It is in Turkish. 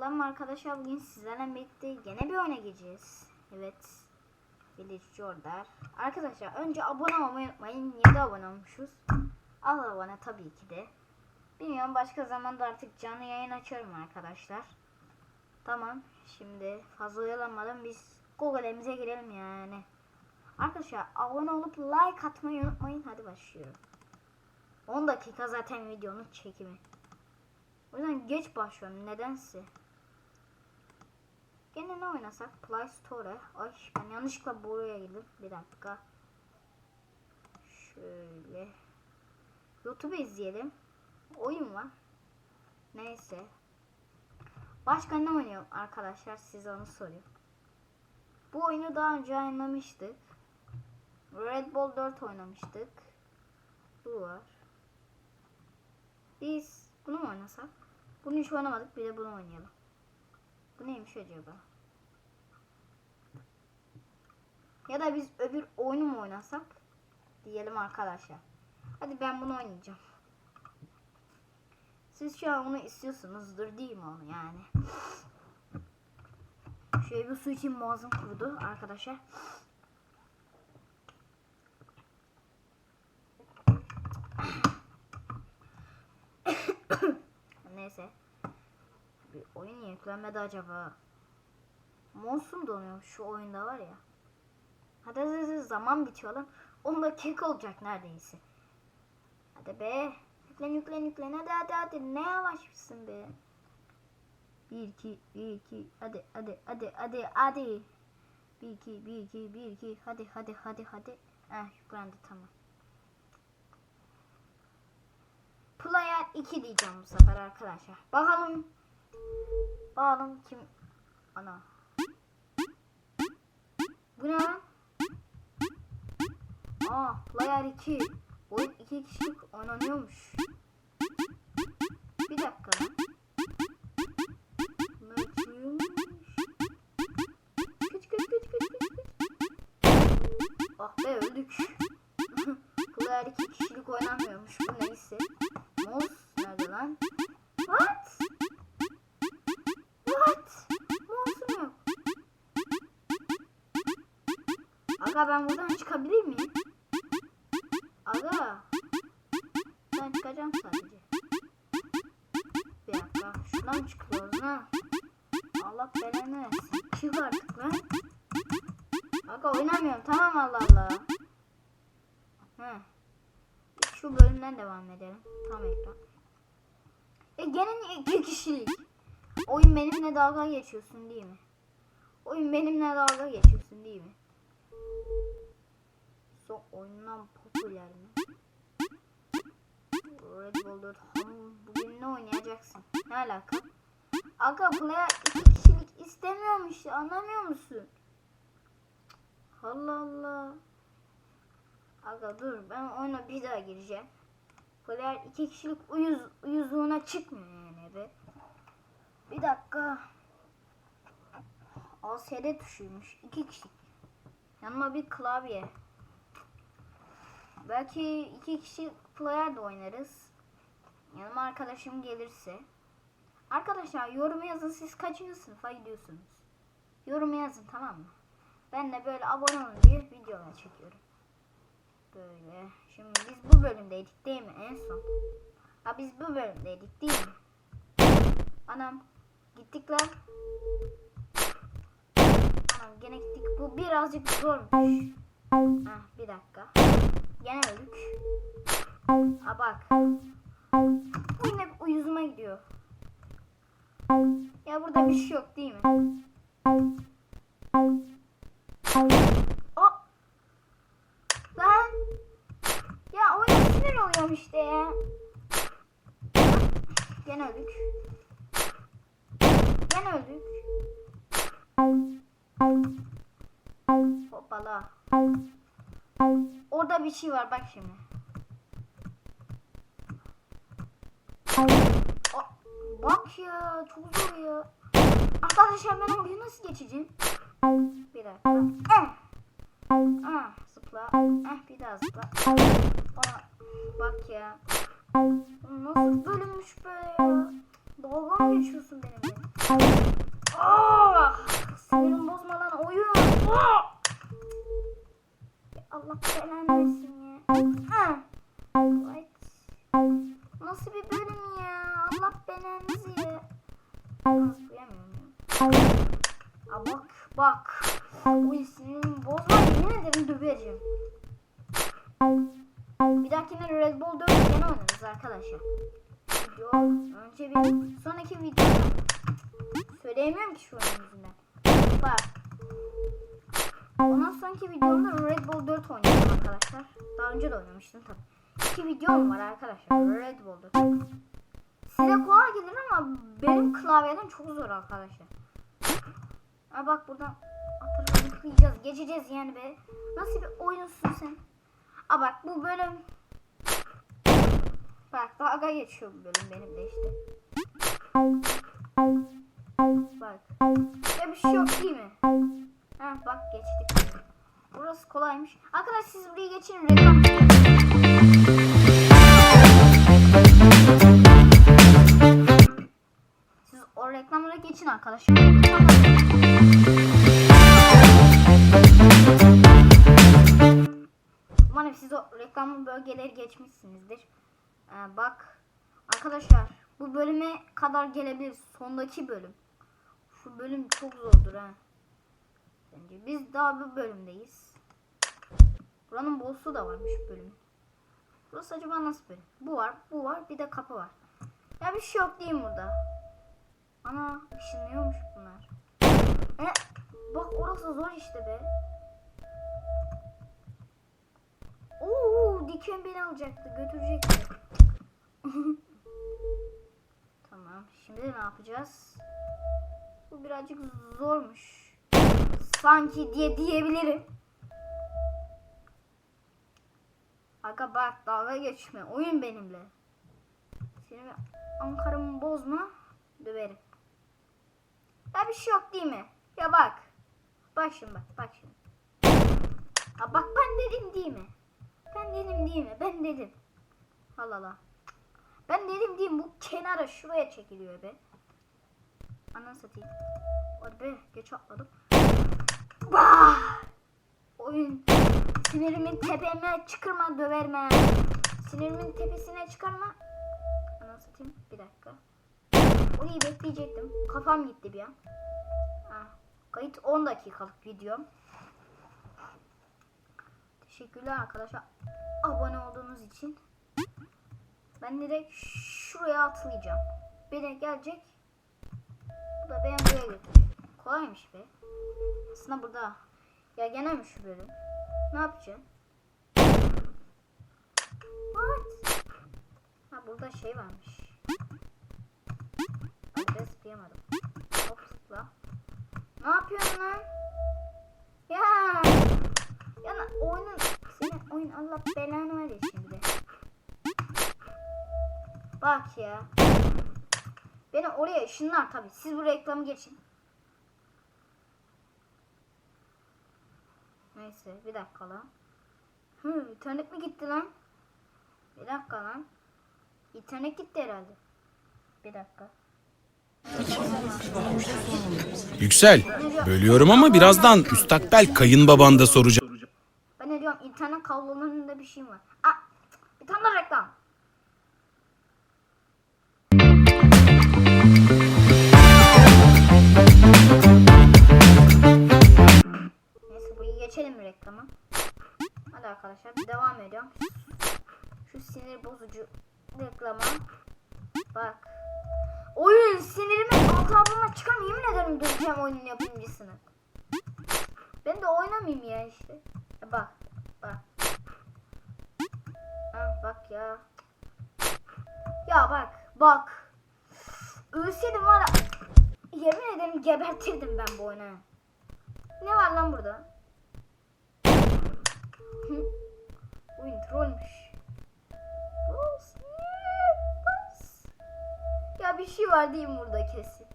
Selam arkadaşlar bugün sizlerle birlikte yine bir oyuna gireceğiz. Evet. Village orada. Arkadaşlar önce abone olmayı unutmayın. 7 abone olmuşuz. Al abone tabii ki de. Bilmiyorum başka zamanda artık canlı yayın açarım arkadaşlar. Tamam. Şimdi fazla oyalanmadan biz Google'emize girelim yani. Arkadaşlar abone olup like atmayı unutmayın. Hadi başlıyorum. 10 dakika zaten videonun çekimi. O yüzden geç başlıyorum nedense. Gene ne oynasak? Play Store. Ay ben yanlışlıkla buraya girdim. Bir dakika. Şöyle. YouTube izleyelim. Oyun var. Neyse. Başka ne oynuyorum arkadaşlar size onu sorayım. Bu oyunu daha önce oynamıştık. Red Bull 4 oynamıştık. Bu var. Biz bunu mu oynasak? Bunu hiç oynamadık. Bir de bunu oynayalım. Bu neymiş acaba? Ya da biz öbür oyunu mu oynasak? Diyelim arkadaşlar. Hadi ben bunu oynayacağım. Siz şu an onu istiyorsunuzdur değil mi onu yani? Şöyle bir su için boğazım kurudu arkadaşlar. Neyse. Bir oyun yüklenmedi acaba. Monsum donuyor şu oyunda var ya. Hadi hadi, zaman bitiyor lan. 10 dakika olacak neredeyse. Hadi be. Yüklen yüklen yüklen hadi hadi hadi. Ne yavaşmışsın be. 1 2 1 2 hadi hadi hadi hadi hadi. 1 2 1 2 1 2 hadi hadi hadi hadi. Eh yüklendi tamam. Player 2 diyeceğim bu sefer arkadaşlar. Bakalım. Bakalım kim. Ana. Bu ne lan? Aa, Player 2. Oyun 2 kişilik oynanıyormuş. Bir dakika lan. Aga ben buradan çıkabilir miyim? Aga. Ben çıkacağım sadece. Bir dakika. Şuradan çıkıyoruz ha. Allah belanı versin. Çık artık lan. Aga oynamıyorum tamam Allah Allah. Hı. Şu bölümden devam edelim. Tam ekran. E gene iki kişilik? Oyun benimle dalga geçiyorsun değil mi? Oyun benimle dalga geçiyorsun değil mi? Son oyundan popüler mi? Red Bull 4 Ham bugün ne oynayacaksın? Ne alaka? Aga player iki kişilik istemiyormuş anlamıyor musun? Allah Allah. Aga dur ben oyuna bir daha gireceğim. Player iki kişilik uyuz uyuzluğuna çıkmıyor yani be. Bir dakika. ASD tuşuymuş. iki kişilik. Yanıma bir klavye. Belki iki kişi player de oynarız. Yanıma arkadaşım gelirse. Arkadaşlar yorum yazın siz kaçıncı sınıfa gidiyorsunuz? Yorum yazın tamam mı? Ben de böyle abone olun diye videolar çekiyorum. Böyle. Şimdi biz bu bölümdeydik değil mi en son? Ha biz bu bölümdeydik değil mi? Anam gittik lan. Anam gene. Bu birazcık zormuş. Ah bir dakika. Gene öldük. Ha bak. Yine uyuzuma gidiyor. Ya burada bir şey yok değil mi? O. Lan. Ya oyun sinir oluyorum işte ya. Gene öldük. Gene öldük. Hoppala. Orada bir şey var bak şimdi. Bak ya çok zor ya. Arkadaşlar ben orayı nasıl geçeceğim? Bir dakika. Eh. Ah, zıpla. Eh, bir daha zıpla. Aa, bak ya. Nasıl bölünmüş böyle ya? Dalga mı geçiyorsun benimle? Oyun sinirimi bozma yemin ederim döverim. Bir dahakine Red Bull 4 gene oynarız arkadaşlar. Video önce bir sonraki video söyleyemiyorum ki şu oyun yüzünden. Bak. Ondan sonraki videomda Red Bull 4 oynayacağım arkadaşlar. Daha önce de oynamıştım tabii. İki videom var arkadaşlar. Red Bull 4. Size kolay gelir ama benim klavyeden çok zor arkadaşlar. Ha bak buradan atırıp yıkayacağız. Geçeceğiz yani be. Nasıl bir oyunsun sen? Aa bak bu bölüm Bak dalga geçiyor bu bölüm benim de işte. Bak. Ya bir şey yok değil mi? Ha bak geçtik. Burası kolaymış. Arkadaş siz buraya geçin reklam. O reklamlara geçin arkadaşlar. Umarım siz o reklamlı bölgeleri geçmişsinizdir. Ee, bak arkadaşlar bu bölüme kadar gelebilir. Sondaki bölüm. Şu bölüm çok zordur ha. Bence biz daha bu bölümdeyiz. Buranın boss'u da varmış bölümün. Burası acaba nasıl bölüm? Bu var, bu var, bir de kapı var. Ya bir şey yok değil burada? Ana ışınlıyormuş bunlar. E, bak orası zor işte be. Oo, diken beni alacaktı, götürecekti. tamam, şimdi ne yapacağız? Bu birazcık zormuş. Sanki diye diyebilirim. Aga bak dalga geçme. Oyun benimle. Seni Ankara'mı bozma. Döverim. Ya bir şey yok değil mi? Ya bak. Bak şimdi bak. Bak şimdi. Ha bak ben dedim değil mi? Ben dedim değil mi? Ben dedim. Allah Allah. Ben dedim değil mi? Bu kenara şuraya çekiliyor be. Ananı satayım. Hadi be geç atladım. Bah! Oyun sinirimin tepeme çıkırma döverme. Sinirimin tepesine çıkarma. Ananı satayım. Bir dakika. Orayı bekleyecektim. Kafam gitti bir an. Ha, kayıt 10 dakikalık video. Teşekkürler arkadaşlar. Abone olduğunuz için. Ben direkt şuraya atlayacağım. Beni gelecek. Bu da beni buraya götürecek. Kolaymış be. Aslında burada. Ya gene mi şu bölüm? Ne yapacağım? What? Ha burada şey varmış. Ben de zıplayamadım. Hop zıpla. Ne yapıyorsun lan? Ya. Ya oyunun senin oyun Allah belanı ver ya şimdi. Bak ya. Beni oraya ışınlar tabii. Siz bu reklamı geçin. Neyse bir dakika lan. Hı, internet mi gitti lan? Bir dakika lan. İnternet gitti herhalde. Bir dakika. Yüksel, bölüyorum ama birazdan müstakbel kayınbaban da soracak. Ben ne diyorum internet kablolarında bir şey var. Aa, bir tane reklam. Neyse burayı geçelim mi reklama? Hadi arkadaşlar devam ediyorum. Şu sinir bozucu reklama. Bak. Oyun sinirimi altabıma çıkarım yemin ederim döveceğim oyunun yapımcısını. Ben de oynamayayım ya işte. Ya Bak. Bak. Ha, bak ya. Ya bak. Bak. Ölseydim var. Yemin ederim gebertirdim ben bu oyunu. Ne var lan burada? Oyun trollmüş. Şey var değil mi burada kesin?